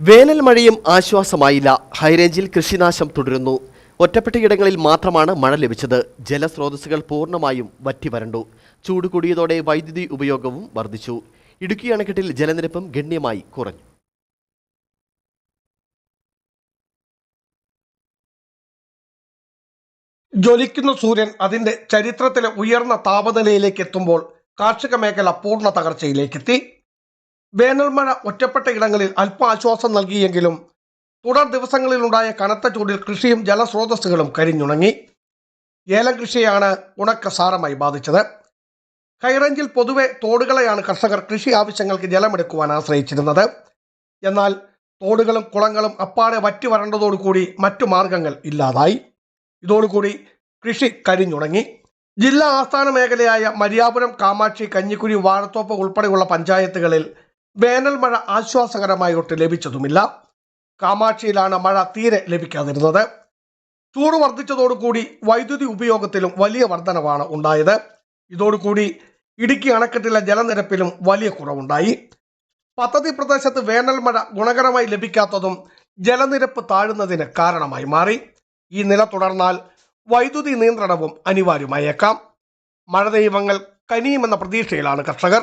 വേനൽ മഴയും ആശ്വാസമായില്ല. ഹൈറേഞ്ചിൽ കൃഷിനാശം തുടരുന്നു. ഒറ്റപ്പെട്ടയിടങ്ങളിൽ മാത്രമാണ് മഴ ലഭിച്ചത്. ജലസ്രോതസ്സുകൾ പൂർണമായും വറ്റി വരണ്ടു ചൂട് കൂടിയതോടെ വൈദ്യുതി ഉപയോഗവും വർദ്ധിച്ചു. ഇടുക്കി അണക്കെട്ടിൽ ജലനിരപ്പും ഗണ്യമായി കുറഞ്ഞു. ജ്വലിക്കുന്ന സൂര്യൻ അതിന്റെ ചരിത്രത്തിലെ ഉയർന്ന താപനിലയിലേക്ക് എത്തുമ്പോൾ കാർഷിക മേഖല പൂർണ തകർച്ചയിലേക്കെത്തി. വേനൽമഴ ഒറ്റപ്പെട്ട ഇടങ്ങളിൽ അല്പ ആശ്വാസം നൽകിയെങ്കിലും തുടർ ദിവസങ്ങളിലുണ്ടായ കനത്ത ചൂടിൽ കൃഷിയും ജലസ്രോതസ്സുകളും കരിഞ്ഞുണങ്ങി. ഏലം കൃഷിയാണ് ഉണക്ക സാരമായി ബാധിച്ചത്. ഹൈറേഞ്ചിൽ പൊതുവെ തോടുകളെയാണ് കർഷകർ കൃഷി ആവശ്യങ്ങൾക്ക് ജലമെടുക്കുവാൻ ആശ്രയിച്ചിരുന്നത്. എന്നാൽ തോടുകളും കുളങ്ങളും അപ്പാടെ വറ്റി വരണ്ടതോടുകൂടി മറ്റു മാർഗങ്ങൾ ഇല്ലാതായി. ഇതോടുകൂടി കൃഷി കരിഞ്ഞുണങ്ങി. ജില്ലാ ആസ്ഥാന മേഖലയായ മരിയാപുരം കാമാക്ഷി കഞ്ഞിക്കുഴി വാഴത്തോപ്പ് ഉൾപ്പെടെയുള്ള പഞ്ചായത്തുകളിൽ വേനൽ മഴ ആശ്വാസകരമായിട്ട് ലഭിച്ചതുമില്ല. കാമാക്ഷിയിലാണ് മഴ തീരെ ലഭിക്കാതിരുന്നത്. ചൂട് വർദ്ധിച്ചതോടുകൂടി വൈദ്യുതി ഉപയോഗത്തിലും വലിയ വർധനവാണ് ഉണ്ടായത്. ഇതോടുകൂടി ഇടുക്കി അണക്കെട്ടിലെ ജലനിരപ്പിലും വലിയ കുറവുണ്ടായി. പദ്ധതി പ്രദേശത്ത് വേനൽ മഴ ഗുണകരമായി ലഭിക്കാത്തതും ജലനിരപ്പ് താഴുന്നതിന് കാരണമായി മാറി. ഈ നില തുടർന്നാൽ വൈദ്യുതി നിയന്ത്രണവും അനിവാര്യമായേക്കാം. മഴ ദൈവങ്ങൾ കനിയുമെന്ന പ്രതീക്ഷയിലാണ് കർഷകർ.